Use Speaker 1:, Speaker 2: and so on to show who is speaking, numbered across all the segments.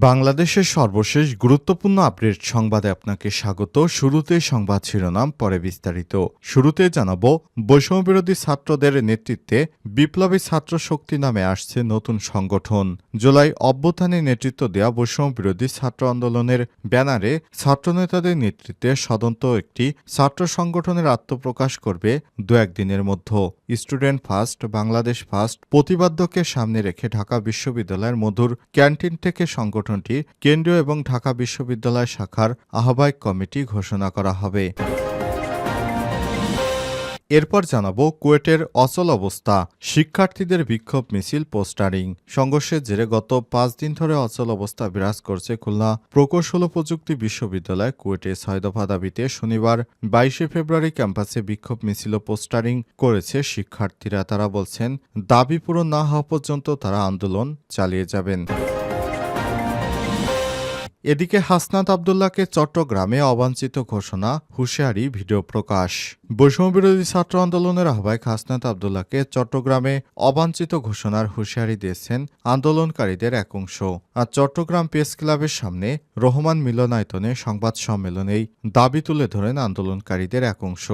Speaker 1: বাংলাদেশের সর্বশেষ গুরুত্বপূর্ণ আপডেট সংবাদে আপনাকে স্বাগত। শুরুতে সংবাদ শিরোনাম, পরে বিস্তারিত। শুরুতে জানাব, বৈষম্যবিরোধী ছাত্রদের নেতৃত্বে বিপ্লবী ছাত্র শক্তি নামে আসছে নতুন সংগঠন। জুলাই অভ্যুত্থানে নেতৃত্ব দেওয়া বৈষম্যবিরোধী ছাত্র আন্দোলনের ব্যানারে ছাত্রনেতাদের নেতৃত্বে সদন্ত একটি ছাত্র সংগঠনের আত্মপ্রকাশ করবে দু একদিনের মধ্যে। স্টুডেন্ট ফার্স্ট, বাংলাদেশ ফার্স্ট প্রতিবাদ্যকে সামনে রেখে ঢাকা বিশ্ববিদ্যালয়ের মধুর ক্যান্টিন থেকে সংগঠনটি কেন্দ্রীয় এবং ঢাকা বিশ্ববিদ্যালয় শাখার আহ্বায়ক কমিটি ঘোষণা করা হবে। এরপর জানাব কুয়েটের অচল অবস্থা, শিক্ষার্থীদের বিক্ষোভ মিছিল পোস্টারিং। সংঘর্ষের জেরে গত পাঁচ দিন ধরে অচল অবস্থা বিরাজ করছে খুলনা প্রকৌশল প্রযুক্তি বিশ্ববিদ্যালয় কুয়েটে ছয় দফা দাবিতে শনিবার বাইশে ফেব্রুয়ারি ক্যাম্পাসে বিক্ষোভ মিছিল পোস্টারিং করেছে শিক্ষার্থীরা। তারা বলছেন, দাবি পূরণ না হওয়া পর্যন্ত তারা আন্দোলন চালিয়ে যাবেন। এদিকে হাসনাত আবদুল্লাহকে চট্টগ্রামে অবাঞ্ছিত ঘোষণা, হুঁশিয়ারি, ভিডিও প্রকাশ। বৈষম্যবিরোধী ছাত্র আন্দোলনের আহ্বায়ক হাসনাত আবদুল্লাহকে চট্টগ্রামে অবাঞ্ছিত ঘোষণার হুঁশিয়ারি দিয়েছেন আন্দোলনকারীদের এক অংশ। আর চট্টগ্রাম প্রেস ক্লাবের সামনে রহমান মিলনায়তনে সংবাদ সম্মেলনেই দাবি তুলে ধরেন আন্দোলনকারীদের এক অংশ।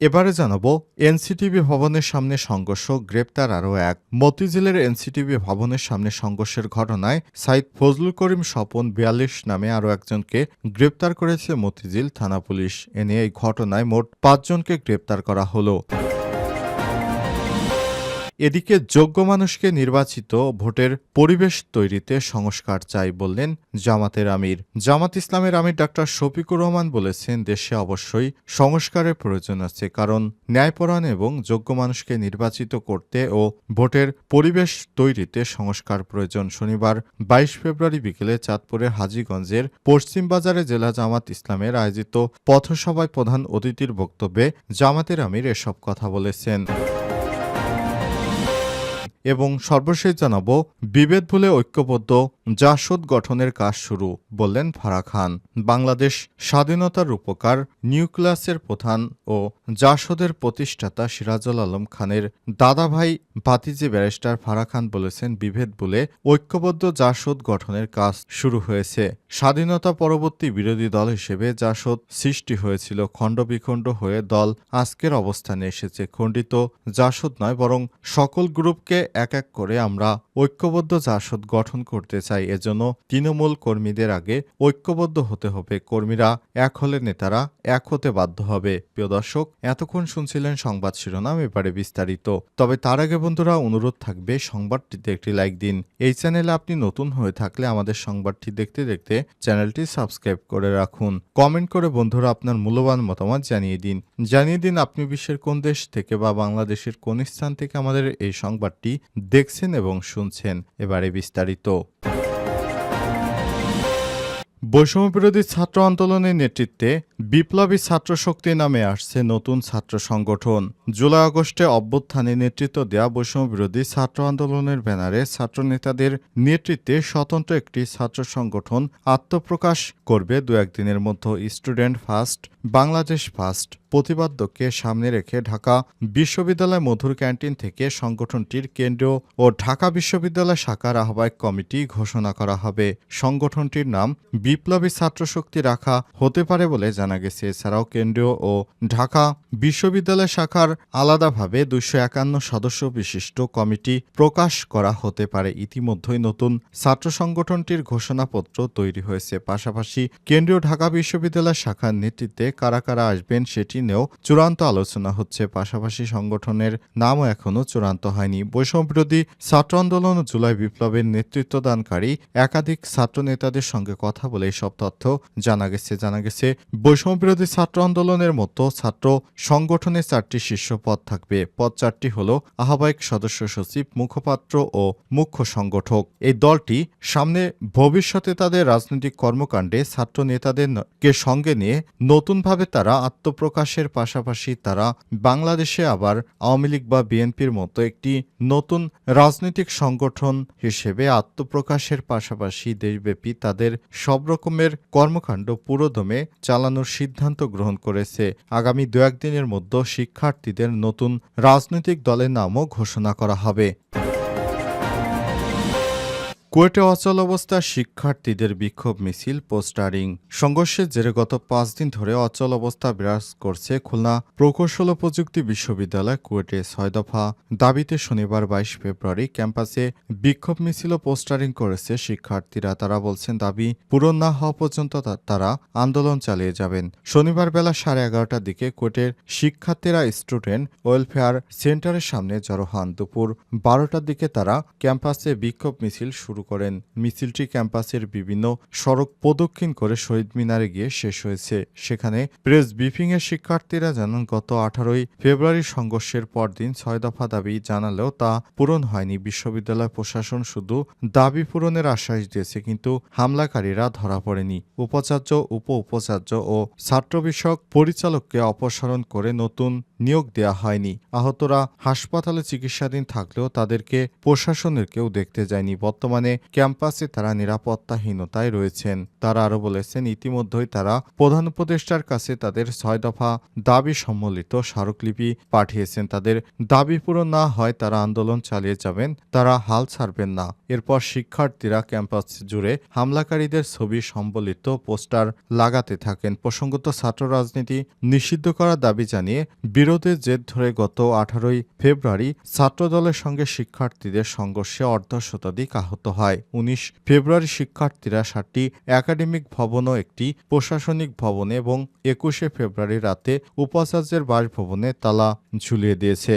Speaker 1: এবারে জানাব এনসিটিভি ভবনের সামনে সংঘর্ষ, গ্রেপ্তার আরও এক। মতিঝিলের এনসিটিভি ভবনের সামনে সংঘর্ষের ঘটনায় সাইদ ফজলুল করিম স্বপন বিয়াল্লিশ নামে আরও একজনকে গ্রেপ্তার করেছে মতিঝিল থানা পুলিশ। এনে এই ঘটনায় মোট পাঁচজনকে গ্রেপ্তার করা হলো। এদিকে যোগ্য মানুষকে নির্বাচিত ভোটের পরিবেশ তৈরিতে সংস্কার চাই বললেন জামাতের আমির। জামাত ইসলামের আমির ডাক্তার শফিকুর রহমান বলেছেন, দেশে অবশ্যই সংস্কারের প্রয়োজন আছে, কারণ ন্যায়পরায়ণ এবং যোগ্য মানুষকে নির্বাচিত করতে ও ভোটের পরিবেশ তৈরিতে সংস্কার প্রয়োজন। শনিবার বাইশ ফেব্রুয়ারি বিকেলে চাঁদপুরের হাজীগঞ্জের পশ্চিম বাজারে জেলা জামাত ইসলামের আয়োজিত পথসভায় প্রধান অতিথির বক্তব্যে জামাতের আমির এসব কথা বলেছেন। এবং সর্বশেষ জানাব বিভেদ ভুলে ঐক্যবদ্ধ জাসদ গঠনের কাজ শুরু, বললেন ফারা খান। বাংলাদেশ স্বাধীনতার উপকার নিউক্লিয়াসের প্রধান ও জাসদের প্রতিষ্ঠাতা সিরাজুল আলম খানের দাদাভাই ভাতিজি ব্যারিস্টার ফারা খান বলেছেন, বিভেদ বলে ঐক্যবদ্ধ জাসদ গঠনের কাজ শুরু হয়েছে। স্বাধীনতা পরবর্তী বিরোধী দল হিসেবে জাসদ সৃষ্টি হয়েছিল, খণ্ডবিখণ্ড হয়ে দল আজকের অবস্থানে এসেছে। খণ্ডিত জাসদ নয়, বরং সকল গ্রুপকে এক এক করে আমরা ঐক্যবদ্ধ জাসদ গঠন করতে চাই। এজন্য তৃণমূল কর্মীদের আগে ঐক্যবদ্ধ হতে হবে। কর্মীরা এক হলে নেতারা এক হতে বাধ্য হবে। প্রিয় দর্শক, এতক্ষণ শুনছিলেন সংবাদ শিরোনাম, এবারে বিস্তারিত। তবে তার আগে বন্ধুরা, অনুরোধ থাকবে সংবাদটিতে একটি লাইক দিন। এই চ্যানেলে আপনি নতুন হয়ে থাকলে আমাদের সংবাদটি দেখতে দেখতে চ্যানেলটি সাবস্ক্রাইব করে রাখুন। কমেন্ট করে বন্ধুরা আপনার মূল্যবান মতামত জানিয়ে দিন। জানিয়ে দিন আপনি বিশ্বের কোন দেশ থেকে বা বাংলাদেশের কোন স্থান থেকে আমাদের এই সংবাদটি দেখছেন এবং শুনছেন। এবারে বিস্তারিত। বৈষম্যবিরোধী ছাত্র আন্দোলনের নেতৃত্বে বিপ্লবী ছাত্র শক্তি নামে আসছে নতুন ছাত্র সংগঠন। জুলাই আগস্টে অভ্যুত্থানে নেতৃত্ব দেওয়া বৈষম্যবিরোধী ছাত্র আন্দোলনের ব্যানারে ছাত্র নেতাদের নেতৃত্বে স্বতন্ত্র একটি ছাত্র সংগঠন আত্মপ্রকাশ করবে দু একদিনের মধ্যে স্টুডেন্ট ফার্স্ট, বাংলাদেশ ফার্স্ট। প্রতিবাদ্যকে সামনে রেখে ঢাকা বিশ্ববিদ্যালয় মধুর ক্যান্টিন থেকে সংগঠনটির কেন্দ্রীয় ও ঢাকা বিশ্ববিদ্যালয় শাখার আহ্বায়ক কমিটি ঘোষণা করা হবে। সংগঠনটির নাম বিপ্লবী ছাত্র শক্তি রাখা হতে পারে বলে জানা গেছে। এছাড়াও কেন্দ্রীয় ও ঢাকা বিশ্ববিদ্যালয় শাখার আলাদাভাবে দুইশো একান্ন সদস্য বিশিষ্ট কমিটি প্রকাশ করা হতে পারে। ইতিমধ্যেই নতুন ছাত্র সংগঠনটির ঘোষণাপত্র তৈরি হয়েছে। পাশাপাশি কেন্দ্রীয় ঢাকা বিশ্ববিদ্যালয় শাখার নেতৃত্বে কারা কারা আসবেন সেটি নিয়েও চূড়ান্ত আলোচনা হচ্ছে। পাশাপাশি সংগঠনের নামও এখনও চূড়ান্ত হয়নি। বৈষম্যবিরোধী ছাত্র আন্দোলন ও জুলাই বিপ্লবের নেতৃত্বদানকারী একাধিক ছাত্র নেতাদের সঙ্গে কথা বলে এসব তথ্য জানা গেছে। জানা গেছে বৈষম্যবিরোধী ছাত্র আন্দোলনের মতো ছাত্র সংগঠনে চারটি শীর্ষ পদ থাকবে। পদ চারটি হল আহ্বায়ক সদস্য সচিব, মুখপাত্র ও মুখ্য সংগঠক। এই দলটি সামনে ভবিষ্যতে তাদের রাজনৈতিক কর্মকাণ্ডে ছাত্র নেতাদেরকে সঙ্গে নিয়ে নতুনভাবে তারা আত্মপ্রকাশ প্রকাশের পাশাপাশি তারা বাংলাদেশে আবার আওয়ামী লীগ বা বিএনপির মতো একটি নতুন রাজনৈতিক সংগঠন হিসেবে আত্মপ্রকাশের পাশাপাশি দেশব্যাপী তাদের সব রকমের কর্মকাণ্ড পুরোদমে চালানোর সিদ্ধান্ত গ্রহণ করেছে। আগামী দু একদিনের মধ্যে শিক্ষার্থীদের নতুন রাজনৈতিক দলের নামও ঘোষণা করা হবে। কুয়েটে অচল অবস্থা, শিক্ষার্থীদের বিক্ষোভ মিছিল, পোস্টারিং। সংঘর্ষের জেরে গত পাঁচ দিন ধরে অচল অবস্থা বিরাজ করছে খুলনা প্রকৌশল প্রযুক্তি বিশ্ববিদ্যালয় কুয়েটে ছয় দফা। দাবিতে শনিবার বাইশ ফেব্রুয়ারি ক্যাম্পাসে বিক্ষোভ মিছিল পোস্টারিং করেছে শিক্ষার্থীরা। তারা বলছেন, দাবি পূরণ না হওয়া পর্যন্ত তারা আন্দোলন চালিয়ে যাবেন। শনিবার বেলা সাড়ে এগারোটার দিকে কোর্টের শিক্ষার্থীরা স্টুডেন্ট ওয়েলফেয়ার সেন্টারের সামনে জড়ো হন। দুপুর বারোটার দিকে তারা ক্যাম্পাসে বিক্ষোভ মিছিল শুরু করেন। মিছিলটি ক্যাম্পাসের বিভিন্ন সড়ক প্রদক্ষিণ করে শহীদ মিনারে গিয়ে শেষ হয়েছে। সেখানে প্রেস ব্রিফিংয়ে শিক্ষার্থীরা জানান, গত আঠারোই ফেব্রুয়ারি সংঘর্ষের পরদিন ছয় দফা দাবি জানালেও তা পূরণ হয়নি। বিশ্ববিদ্যালয় প্রশাসন শুধু দাবি পূরণের আশ্বাস দিয়েছে, কিন্তু হামলাকারীরা ধরা পড়েনি। উপাচার্য উপ উপাচার্য ও ছাত্র বিষয়ক পরিচালককে অপসারণ করে নতুন নিয়োগ দেয়া হয়নি। আহতরা হাসপাতালে চিকিৎসাধীন থাকলেও তাদেরকে প্রশাসনের কেউ দেখতে যায়নি। বর্তমানে ক্যাম্পাসে তারা নিরাপত্তাহীনতায় রয়েছেন। তারা আরও বলেছেন, ইতিমধ্যেই তারা প্রধান উপদেষ্টার কাছে তাদের ছয় দফা দাবি সম্বলিত স্মারকলিপি পাঠিয়েছেন। তাদের দাবি পূরণ না হয় তারা আন্দোলন চালিয়ে যাবেন, তারা হাল ছাড়বেন না। এরপর শিক্ষার্থীরা ক্যাম্পাস জুড়ে হামলাকারীদের ছবি সম্বলিত পোস্টার লাগাতে থাকেন। প্রসঙ্গত, ছাত্র রাজনীতি নিষিদ্ধ করার দাবি জানিয়ে বিরোধের জের ধরে গত আঠারোই ফেব্রুয়ারি ছাত্রদলের সঙ্গে শিক্ষার্থীদের সংঘর্ষে অর্ধ শতাধিক আহত হয় উনিশ ফেব্রুয়ারি শিক্ষার্থীরা সাতটি একাডেমিক ভবন ও একটি প্রশাসনিক ভবনে এবং একুশে ফেব্রুয়ারি রাতে উপাচার্যের বাসভবনে তালা ঝুলিয়ে দিয়েছে।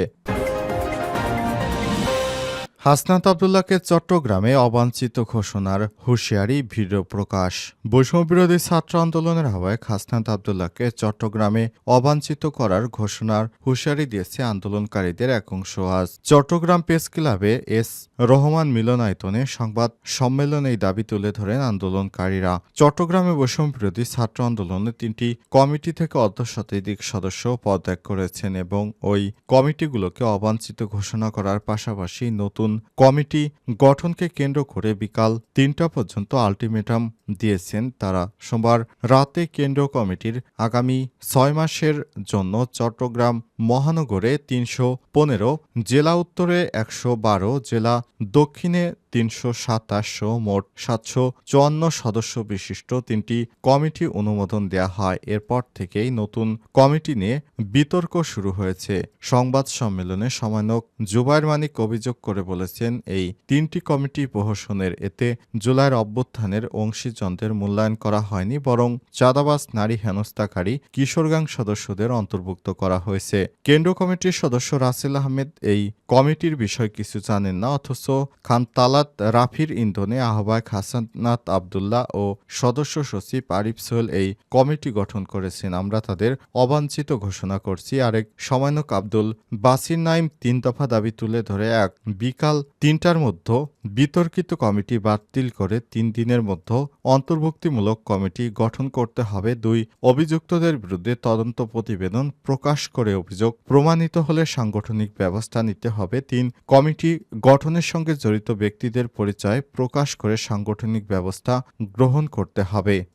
Speaker 1: হাসনাত আবদুল্লাহকে চট্টগ্রামে অবাঞ্ছিত ঘোষণার হুঁশিয়ারি ভিডিও প্রকাশ। বৈষম্যবিরোধী ছাত্র আন্দোলনের আহ্বায়ক হাসনাত আবদুল্লাহকে চট্টগ্রামে অবাঞ্ছিত করার ঘোষণার হুঁশিয়ারি দিয়েছে আন্দোলনকারীদের এক অংশ আজ। চট্টগ্রাম প্রেস ক্লাবে এস রহমান মিলনায়তনে সংবাদ সম্মেলনে এই দাবি তুলে ধরেন আন্দোলনকারীরা। চট্টগ্রামে বৈষম্যবিরোধী ছাত্র আন্দোলনে তিনটি কমিটি থেকে অর্ধ শতাধিক সদস্য পদত্যাগ করেছেন এবং ওই কমিটিগুলোকে অবাঞ্ছিত ঘোষণা করার পাশাপাশি নতুন কমিটি গঠনকে কেন্দ্র করে বিকাল তিনটা পর্যন্ত আলটিমেটাম দিয়েছেন তারা। সোমবার রাতে কেন্দ্র কমিটির আগামী ছয় মাসের জন্য চট্টগ্রাম মহানগরে তিনশো পনেরো, জেলা উত্তরে একশো বারো, জেলা দক্ষিণে তিনশো সাতাশ, মোট সাতশো চুয়ান্ন সদস্য বিশিষ্ট তিনটি কমিটি অনুমোদন দেয়া হয়। এরপর থেকেই নতুন কমিটি নিয়ে বিতর্ক শুরু হয়েছে। সংবাদ সম্মেলনে সমন্বয়ক জুবাইর মানিক অভিযোগ করে বলেছেন, এই তিনটি কমিটি প্রহসনের, এতে জুলাইয়ের অভ্যুত্থানের অংশীজনদের মূল্যায়ন করা হয়নি, বরং চাঁদাবাস নারী হেনস্থাকারী কিশোরগাং সদস্যদের অন্তর্ভুক্ত করা হয়েছে। কেন্দ্র কমিটির সদস্য রাসেল আহমেদ এই কমিটির বিষয় কিছু জানেন না, অথচ খান তালাত, রাফির ইন্ধনে আহ্বায়ক হাসানাত আবদুল্লাহ ও সদস্য সচিব আরিফ সোহেল এই কমিটি গঠন করেছেন। আমরা তাদের অবাঞ্ছিত ঘোষণা করছি। আরেক সমন্বয়ক আব্দুল বাসির নাইম তিন দফা দাবি তুলে ধরে এক বিকাল তিনটার মধ্যে বিতর্কিত কমিটি বাতিল করে তিন দিনের মধ্যে অন্তর্ভুক্তিমূলক কমিটি গঠন করতে হবে। দুই অভিযুক্তদের বিরুদ্ধে তদন্ত প্রতিবেদন প্রকাশ করে অভিযোগ প্রমাণিত হলে সাংগঠনিক ব্যবস্থা নিতে হবে। তিন, কমিটি গঠনের সঙ্গে জড়িত ব্যক্তিদের পরিচয় প্রকাশ করে সাংগঠনিক ব্যবস্থা গ্রহণ করতে হবে।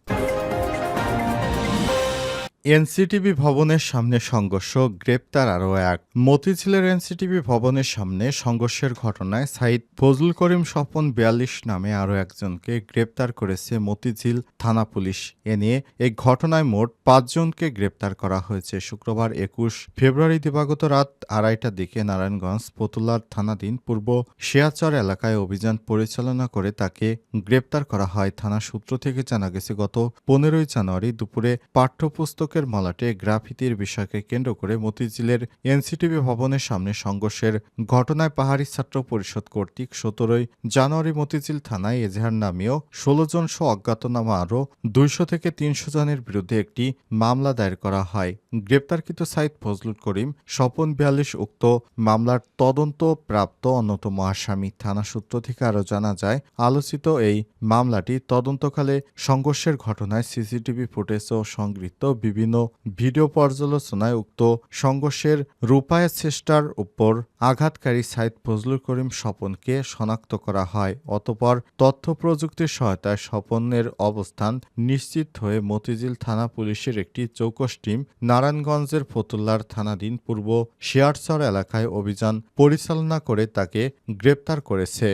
Speaker 1: এনসিটিভি ভবনের সামনে সংঘর্ষ, গ্রেপ্তার আরও এক। মতিঝিলের এনসিটিভি ভবনের সামনে সংঘর্ষের ঘটনায় সাইদ ফজলুল করিম স্বপন বিয়াল্লিশ নামে আরও একজনকে গ্রেপ্তার করেছে মতিঝিল থানা পুলিশ। এ নিয়ে এই ঘটনায় মোট পাঁচজনকে গ্রেপ্তার করা হয়েছে। শুক্রবার একুশ ফেব্রুয়ারি দিবাগত রাত আড়াইটার দিকে নারায়ণগঞ্জ পতুলার থানাধীন পূর্ব শেয়াচর এলাকায় অভিযান পরিচালনা করে তাকে গ্রেপ্তার করা হয়। থানা সূত্র থেকে জানা গেছে, গত পনেরোই জানুয়ারি দুপুরে পাঠ্যপুস্তকের মলাটে গ্রাফিতির বিষয়কে কেন্দ্র করে মতিঝিলের এনসিটিভি ভবনের সামনে সংঘর্ষের ঘটনায় পাহাড়ি ছাত্র পরিষদ কর্তৃক সতেরোই জানুয়ারি মতিঝিল থানায় এজাহার নামীয় ষোলো জন সহ অজ্ঞাতনামা আরও দুইশো থেকে তিনশো জনের বিরুদ্ধে একটি মামলা দায়ের করা হয়। গ্রেপ্তারকৃত সাইদ ফজলুল করিম, স্বপন বিয়াল্লিশ উক্ত মামলার তদন্ত প্রাপ্ত অন্যতম আসামি। থানা সূত্র থেকে আরও জানা যায়, আলোচিত এই মামলাটি তদন্তকালে সংঘর্ষের ঘটনায় সিসিটিভি ফুটেজ ও সংগৃহীত বিভিন্ন বিভিন্ন ভিডিও পর্যালোচনায় উক্ত সংঘর্ষের রূপায় চেষ্টার উপর আঘাতকারী সাইদ ফজলুল করিম স্বপনকে শনাক্ত করা হয়। অতপর তথ্য প্রযুক্তির সহায়তায় স্বপনের অবস্থান নিশ্চিত হয়ে মতিঝিল থানা পুলিশের একটি চৌকস টিম নারায়ণগঞ্জের ফতুল্লার থানাধীন পূর্ব শিয়ারচর এলাকায় অভিযান পরিচালনা করে তাকে গ্রেপ্তার করেছে।